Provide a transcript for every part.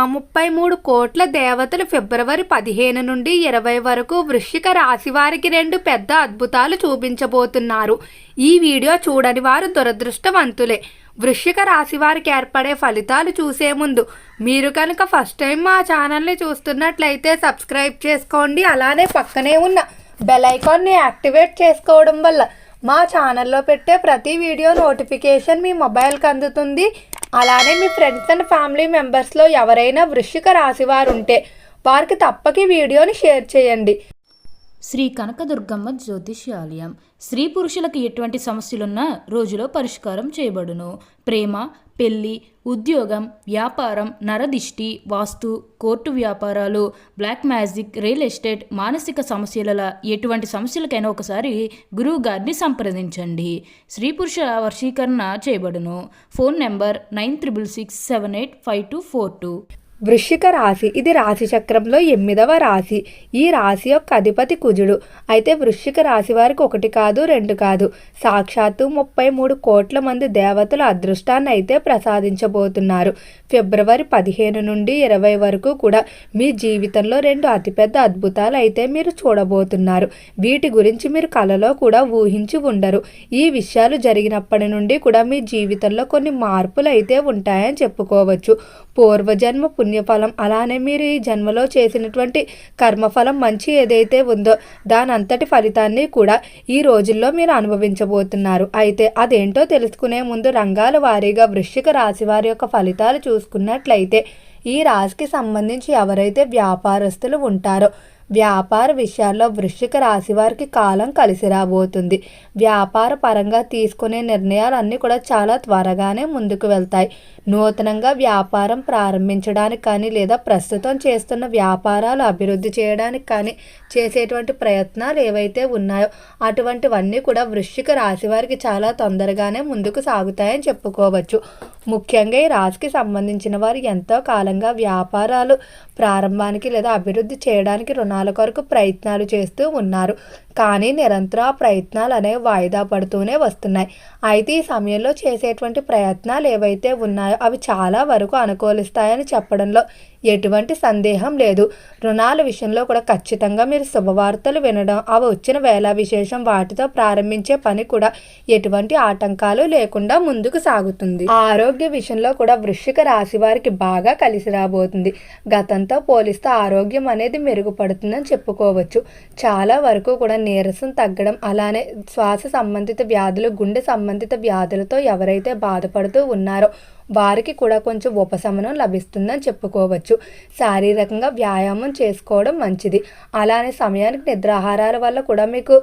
ఆ ముప్పై మూడు కోట్ల దేవతలు ఫిబ్రవరి పదిహేను నుండి ఇరవై వరకు వృశ్చిక రాశి వారికి రెండు పెద్ద అద్భుతాలు చూపించబోతున్నారు. ఈ వీడియో చూడని వారు దురదృష్టవంతులే. వృశ్చిక రాశి వారికి ఏర్పడే ఫలితాలు చూసే ముందు మీరు కనుక ఫస్ట్ టైం మా ఛానల్ని చూస్తున్నట్లయితే సబ్స్క్రైబ్ చేసుకోండి. అలానే పక్కనే ఉన్న బెల్ ఐకాన్ని యాక్టివేట్ చేసుకోవడం వల్ల మా ఛానల్లో పెట్టే ప్రతి వీడియో నోటిఫికేషన్ మీ మొబైల్కి అందుతుంది. అలానే మీ ఫ్రెండ్స్ అండ్ ఫ్యామిలీ మెంబర్స్లో ఎవరైనా వృశ్చిక రాశి వారు ఉంటే వారికి తప్పకి వీడియోని షేర్ చేయండి. శ్రీ కనకదుర్గమ్మ జ్యోతిష్యాలయం. స్త్రీ పురుషులకు ఎటువంటి సమస్యలున్నా రోజులో పరిష్కారం చేయబడును. ప్రేమ పెళ్ళి ఉద్యోగం వ్యాపారం నరదిష్టి వాస్తు కోర్టు వ్యాపారాలు బ్లాక్ మ్యాజిక్ రియల్ ఎస్టేట్ మానసిక సమస్యల ఎటువంటి సమస్యలకైనా ఒకసారి గురువు గారిని సంప్రదించండి. స్త్రీ పురుష వర్షీకరణ చేయబడును. Phone number nine triple six seven eight five two four two. వృశ్చిక రాశి. ఇది రాశి చక్రంలో ఎనిమిదవ రాశి. ఈ రాశి యొక్క అధిపతి కుజుడు. అయితే వృశ్చిక రాశి వారికి ఒకటి కాదు రెండు కాదు. సాక్షాత్తు ముప్పై మూడు కోట్ల మంది దేవతల అదృష్టాన్ని అయితే ప్రసాదించబోతున్నారు. ఫిబ్రవరి పదిహేను నుండి ఇరవై వరకు కూడా మీ జీవితంలో రెండు అతిపెద్ద అద్భుతాలు అయితే మీరు చూడబోతున్నారు. వీటి గురించి మీరు కలలో కూడా ఊహించి ఉండరు. ఈ విషయాలు జరిగినప్పటి నుండి కూడా మీ జీవితంలో కొన్ని మార్పులు అయితే ఉంటాయని చెప్పుకోవచ్చు. పూర్వజన్మ పుణ్యఫలం అలానే మీరు ఈ జన్మలో చేసినటువంటి కర్మఫలం మంచి ఏదైతే ఉందో దాని అంతటి ఫలితాన్ని కూడా ఈ రోజుల్లో మీరు అనుభవించబోతున్నారు. అయితే అదేంటో తెలుసుకునే ముందు రంగాల వారీగా వృశ్చిక రాశి వారి యొక్క ఫలితాలు చూసుకున్నట్లయితే ఈ రాశికి సంబంధించి ఎవరైతే వ్యాపారస్తులు ఉంటారో వ్యాపార విషయాల్లో వృశ్చిక రాశి వారికి కాలం కలిసి రాబోతుంది. వ్యాపార పరంగా తీసుకునే నిర్ణయాలన్నీ కూడా చాలా త్వరగానే ముందుకు వెళ్తాయి. నూతనంగా వ్యాపారం ప్రారంభించడానికి కానీ లేదా ప్రస్తుతం చేస్తున్న వ్యాపారాలు అభివృద్ధి చేయడానికి కానీ చేసేటువంటి ప్రయత్నాలు ఏవైతే ఉన్నాయో అటువంటివన్నీ కూడా వృశ్చిక రాశి వారికి చాలా తొందరగానే ముందుకు సాగుతాయని చెప్పుకోవచ్చు. ముఖ్యంగా ఈ రాశికి సంబంధించిన వారు ఎంతో కాలంగా వ్యాపారాలు ప్రారంభానికి లేదా అభివృద్ధి చేయడానికి రుణాల కొరకు ప్రయత్నాలు చేస్తూ ఉన్నారు. కానీ నిరంతరం ఆ ప్రయత్నాలు అనేవి వాయిదా పడుతూనే వస్తున్నాయి. అయితే ఈ సమయంలో చేసేటువంటి ప్రయత్నాలు ఏవైతే ఉన్నాయో అవి చాలా వరకు అనుకూలిస్తాయని చెప్పడంలో ఎటువంటి సందేహం లేదు. రుణాల విషయంలో కూడా ఖచ్చితంగా మీరు శుభవార్తలు వినడం అవి వచ్చిన వేళ విశేషం వాటితో ప్రారంభించే పని కూడా ఎటువంటి ఆటంకాలు లేకుండా ముందుకు సాగుతుంది. ఆరోగ్య విషయంలో కూడా వృశ్చిక రాశి వారికి బాగా కలిసి రాబోతుంది. గతంతో పోలిస్తే ఆరోగ్యం అనేది మెరుగుపడుతుందని చెప్పుకోవచ్చు. చాలా వరకు కూడా నీరసం తగ్గడం అలానే శ్వాస సంబంధిత వ్యాధులు గుండె సంబంధిత వ్యాధులతో ఎవరైతే బాధపడుతూ ఉన్నారో వారికి కూడా కొంచెం ఉపశమనం లభిస్తుందని చెప్పుకోవచ్చు. శారీరకంగా వ్యాయామం చేసుకోవడం మంచిది. అలానే సమయానికి నిద్రాహారాల వల్ల కూడా మీకు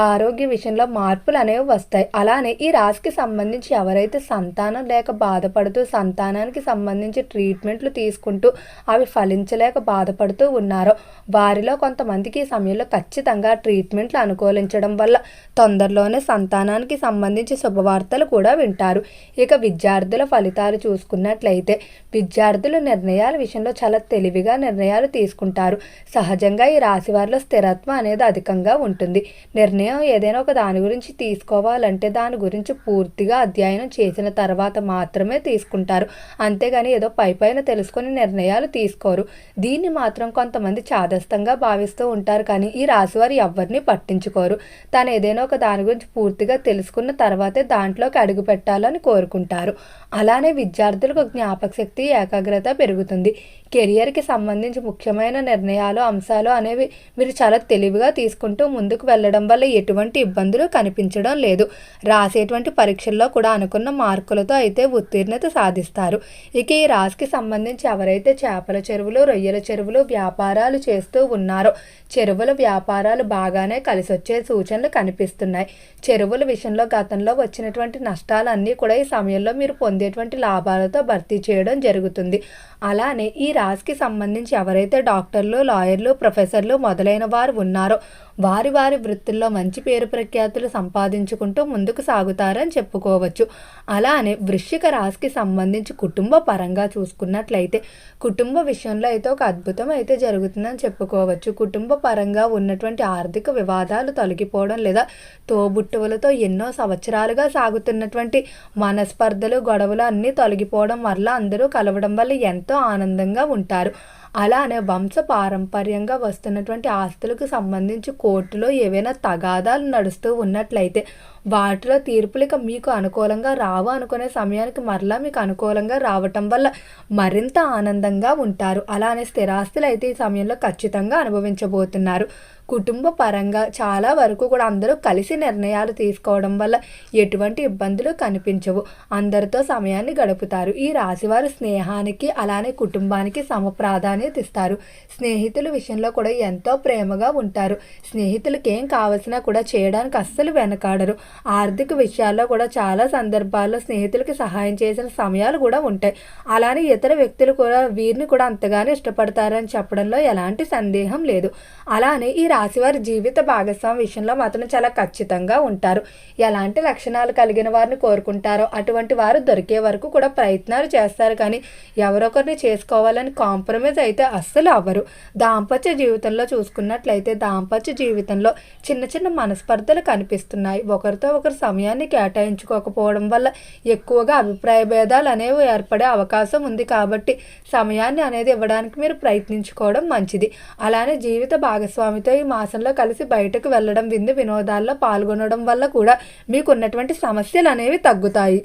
ఆరోగ్య విషయంలో మార్పులు అనేవి వస్తాయి. అలానే ఈ రాశికి సంబంధించి ఎవరైతే సంతానం లేక బాధపడుతూ సంతానానికి సంబంధించి ట్రీట్మెంట్లు తీసుకుంటూ అవి ఫలించలేక బాధపడుతూ ఉన్నారో వారిలో కొంతమందికి ఈ సమయంలో ఖచ్చితంగా ట్రీట్మెంట్లు అనుకూలించడం వల్ల తొందరలోనే సంతానానికి సంబంధించి శుభవార్తలు కూడా వింటారు. ఇక విద్యార్థుల ఫలితాలు చూసుకున్నట్లయితే విద్యార్థులు నిర్ణయాల విషయంలో చాలా తెలివిగా నిర్ణయాలు తీసుకుంటారు. సహజంగా ఈ రాశి వారిలో స్థిరత్వం అనేది అధికంగా ఉంటుంది. నిర్ణయం ఏదైనా ఒక దాని గురించి తీసుకోవాలంటే దాని గురించి పూర్తిగా అధ్యయనం చేసిన తర్వాత మాత్రమే తీసుకుంటారు. అంతేగాని ఏదో పై పైన తెలుసుకొని నిర్ణయాలు తీసుకోరు. దీన్ని మాత్రం కొంతమంది చాదస్తంగా భావిస్తూ ఉంటారు కానీ ఈ రాశి వారు ఎవరిని పట్టించుకోరు. తాను ఏదైనా ఒక దాని గురించి పూర్తిగా తెలుసుకున్న తర్వాతే దాంట్లోకి అడుగు పెట్టాలని కోరుకుంటారు. అలానే విద్యార్థులకు జ్ఞాపక శక్తి ఏకాగ్రత పెరుగుతుంది. కెరియర్కి సంబంధించి ముఖ్యమైన నిర్ణయాలు అంశాలు అనేవి మీరు చాలా తెలివిగా తీసుకుంటూ ముందుకు వెళ్ళడం వల్ల ఎటువంటి ఇబ్బందులు కనిపించడం లేదు. రాసేటువంటి పరీక్షల్లో కూడా అనుకున్న మార్కులతో అయితే ఉత్తీర్ణత సాధిస్తారు. ఇక ఈ రాశికి సంబంధించి ఎవరైతే చేపల చెరువులు రొయ్యల చెరువులు వ్యాపారాలు చేస్తూ ఉన్నారో చెరువుల వ్యాపారాలు బాగానే కలిసి వచ్చే సూచనలు కనిపిస్తున్నాయి. చెరువుల విషయంలో గతంలో వచ్చినటువంటి నష్టాలన్నీ కూడా ఈ సమయంలో మీరు పొందేటువంటి లాభాలతో భర్తీ చేయడం జరుగుతుంది. అలానే ఈ రాశికి సంబంధించి ఎవరైతే డాక్టర్లు లాయర్లు ప్రొఫెసర్లు మొదలైన వారు ఉన్నారో వారి వారి వృత్తుల్లో మంచి పేరు ప్రఖ్యాతులు సంపాదించుకుంటూ ముందుకు సాగుతారని చెప్పుకోవచ్చు. అలానే వృశ్చిక రాశికి సంబంధించి కుటుంబ పరంగా చూసుకున్నట్లయితే కుటుంబ విషయంలో అయితే ఒక అద్భుతం అయితే జరుగుతుందని చెప్పుకోవచ్చు. కుటుంబ పరంగా ఉన్నటువంటి ఆర్థిక వివాదాలు తొలగిపోవడం లేదా తోబుట్టువులతో ఎన్నో సంవత్సరాలుగా సాగుతున్నటువంటి మనస్పర్ధలు గొడవలు అన్నీ తొలగిపోవడం వల్ల అందరూ కలవడం వల్ల ఎంతో ఆనందంగా ఉంటారు. అలానే వంశ పారంపర్యంగా వస్తున్నటువంటి ఆస్తులకు సంబంధించి కోర్టులో ఏవైనా తగాదాలు నడుస్తూ ఉన్నట్లయితే వాటిలో తీర్పులు ఇక మీకు అనుకూలంగా రావు అనుకునే సమయానికి మరలా మీకు అనుకూలంగా రావటం వల్ల మరింత ఆనందంగా ఉంటారు. అలానే స్థిరాస్తులు అయితే ఈ సమయంలో ఖచ్చితంగా అనుభవించబోతున్నారు. కుటుంబ పరంగా చాలా వరకు కూడా అందరూ కలిసి నిర్ణయాలు తీసుకోవడం వల్ల ఎటువంటి ఇబ్బందులు కనిపించవు. అందరితో సమయాన్ని గడుపుతారు. ఈ రాశివారు స్నేహానికి అలానే కుటుంబానికి సమ ప్రాధాన్యత ఇస్తారు. స్నేహితుల విషయంలో కూడా ఎంతో ప్రేమగా ఉంటారు. స్నేహితులకి ఏం కావలసినా కూడా చేయడానికి అస్సలు వెనకాడరు. ఆర్థిక విషయాల్లో కూడా చాలా సందర్భాల్లో స్నేహితులకి సహాయం చేసిన సమయాలు కూడా ఉంటాయి. అలానే ఇతర వ్యక్తులు కూడా వీరిని కూడా అంతగానే ఇష్టపడతారని చెప్పడంలో ఎలాంటి సందేహం లేదు. అలానే ఈ రాశివారి జీవిత భాగస్వామి విషయంలో మాత్రం చాలా ఖచ్చితంగా ఉంటారు. ఎలాంటి లక్షణాలు కలిగిన వారిని కోరుకుంటారో అటువంటి వారు దొరికే వరకు కూడా ప్రయత్నాలు చేస్తారు. కానీ ఎవరొకరిని చేసుకోవాలని కాంప్రమైజ్ అయితే అస్సలు అవ్వరు. దాంపత్య జీవితంలో చూసుకున్నట్లయితే దాంపత్య జీవితంలో చిన్న చిన్న మనస్పర్ధలు కనిపిస్తున్నాయి. ఒకరితో ఒకరు సమయాన్ని కేటాయించుకోకపోవడం వల్ల ఎక్కువగా అభిప్రాయ భేదాలు అనేవి ఏర్పడే అవకాశం ఉంది కాబట్టి సమయాన్ని అనేది ఇవ్వడానికి మీరు ప్రయత్నించుకోవడం మంచిది. అలానే జీవిత భాగస్వామితో ఈ మాసంలో కలిసి బయటకు వెళ్ళడం విందు వినోదాల్లో పాల్గొనడం వల్ల కూడా మీకు ఉన్నటువంటి సమస్యలు అనేవి తగ్గుతాయి.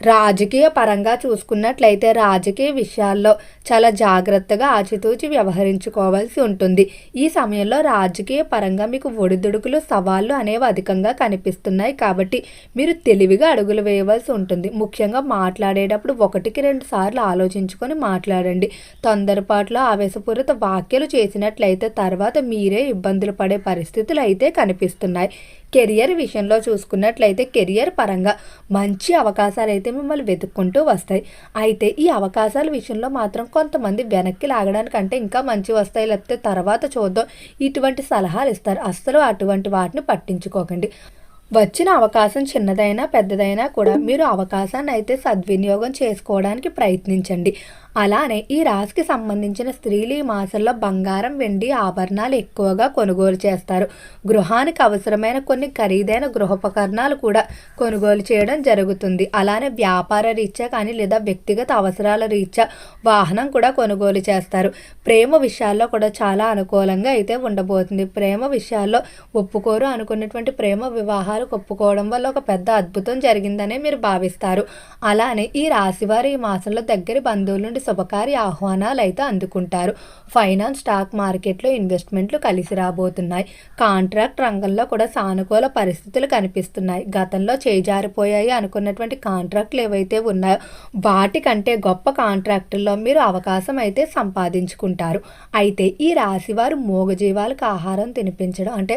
రాజకీయ పరంగా చూసుకున్నట్లయితే రాజకీయ విషయాల్లో చాలా జాగ్రత్తగా ఆచితూచి వ్యవహరించుకోవాల్సి ఉంటుంది. ఈ సమయంలో రాజకీయ పరంగా మీకు ఒడిదుడుకులు సవాళ్ళు అనేవి అధికంగా కనిపిస్తున్నాయి కాబట్టి మీరు తెలివిగా అడుగులు వేయవలసి ఉంటుంది. ముఖ్యంగా మాట్లాడేటప్పుడు ఒకటికి రెండు సార్లు ఆలోచించుకొని మాట్లాడండి. తొందరపాటులో ఆవేశపూరిత వ్యాఖ్యలు చేసినట్లయితే తర్వాత మీరే ఇబ్బందులు పడే పరిస్థితులు అయితే కనిపిస్తున్నాయి. కెరియర్ విషయంలో చూసుకున్నట్లయితే కెరియర్ పరంగా మంచి అవకాశాలు అయితే మిమ్మల్ని వెతుక్కుంటూ వస్తాయి. అయితే ఈ అవకాశాల విషయంలో మాత్రం కొంతమంది వెనక్కి లాగడానికంటే ఇంకా మంచి వస్తాయి. లేకపోతే తర్వాత చూద్దాం. ఇటువంటి సలహాలు ఇస్తారు. అస్సలు అటువంటి వాటిని పట్టించుకోకండి. వచ్చిన అవకాశం చిన్నదైనా పెద్దదైనా కూడా మీరు అవకాశాన్ని అయితే సద్వినియోగం చేసుకోవడానికి ప్రయత్నించండి. అలానే ఈ రాశికి సంబంధించిన స్త్రీలు ఈ మాసంలో బంగారం వెండి ఆభరణాలు ఎక్కువగా కొనుగోలు చేస్తారు. గృహానికి అవసరమైన కొన్ని ఖరీదైన గృహోపకరణాలు కూడా కొనుగోలు చేయడం జరుగుతుంది. అలానే వ్యాపార రీత్యా కానీ లేదా వ్యక్తిగత అవసరాల రీత్యా వాహనం కూడా కొనుగోలు చేస్తారు. ప్రేమ విషయాల్లో కూడా చాలా అనుకూలంగా అయితే ఉండబోతుంది. ప్రేమ విషయాల్లో ఒప్పుకోరు అనుకున్నటువంటి ప్రేమ వివాహాలు ఒప్పుకోవడం వల్ల ఒక పెద్ద అద్భుతం జరిగిందనే మీరు భావిస్తారు. అలానే ఈ రాశివారు ఈ మాసంలో దగ్గరి బంధువుల నుండి శుభకార్య ఆహ్వానాలు అయితే అందుకుంటారు. ఫైనాన్స్ స్టాక్ మార్కెట్లో ఇన్వెస్ట్మెంట్లు కలిసి రాబోతున్నాయి. కాంట్రాక్ట్ రంగంలో కూడా సానుకూల పరిస్థితులు కనిపిస్తున్నాయి. గతంలో చేజారిపోయాయి అనుకున్నటువంటి కాంట్రాక్ట్లు ఏవైతే ఉన్నాయో వాటికంటే గొప్ప కాంట్రాక్టుల్లో మీరు అవకాశం అయితే సంపాదించుకుంటారు. అయితే ఈ రాశివారు మూగజీవాలకు ఆహారం తినిపించడం అంటే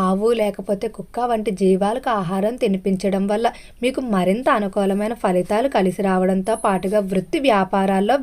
ఆవు లేకపోతే కుక్క వంటి జీవాలకు ఆహారం తినిపించడం వల్ల మీకు మరింత అనుకూలమైన ఫలితాలు కలిసి రావడంతో పాటుగా వృత్తి వ్యాపారాల్లో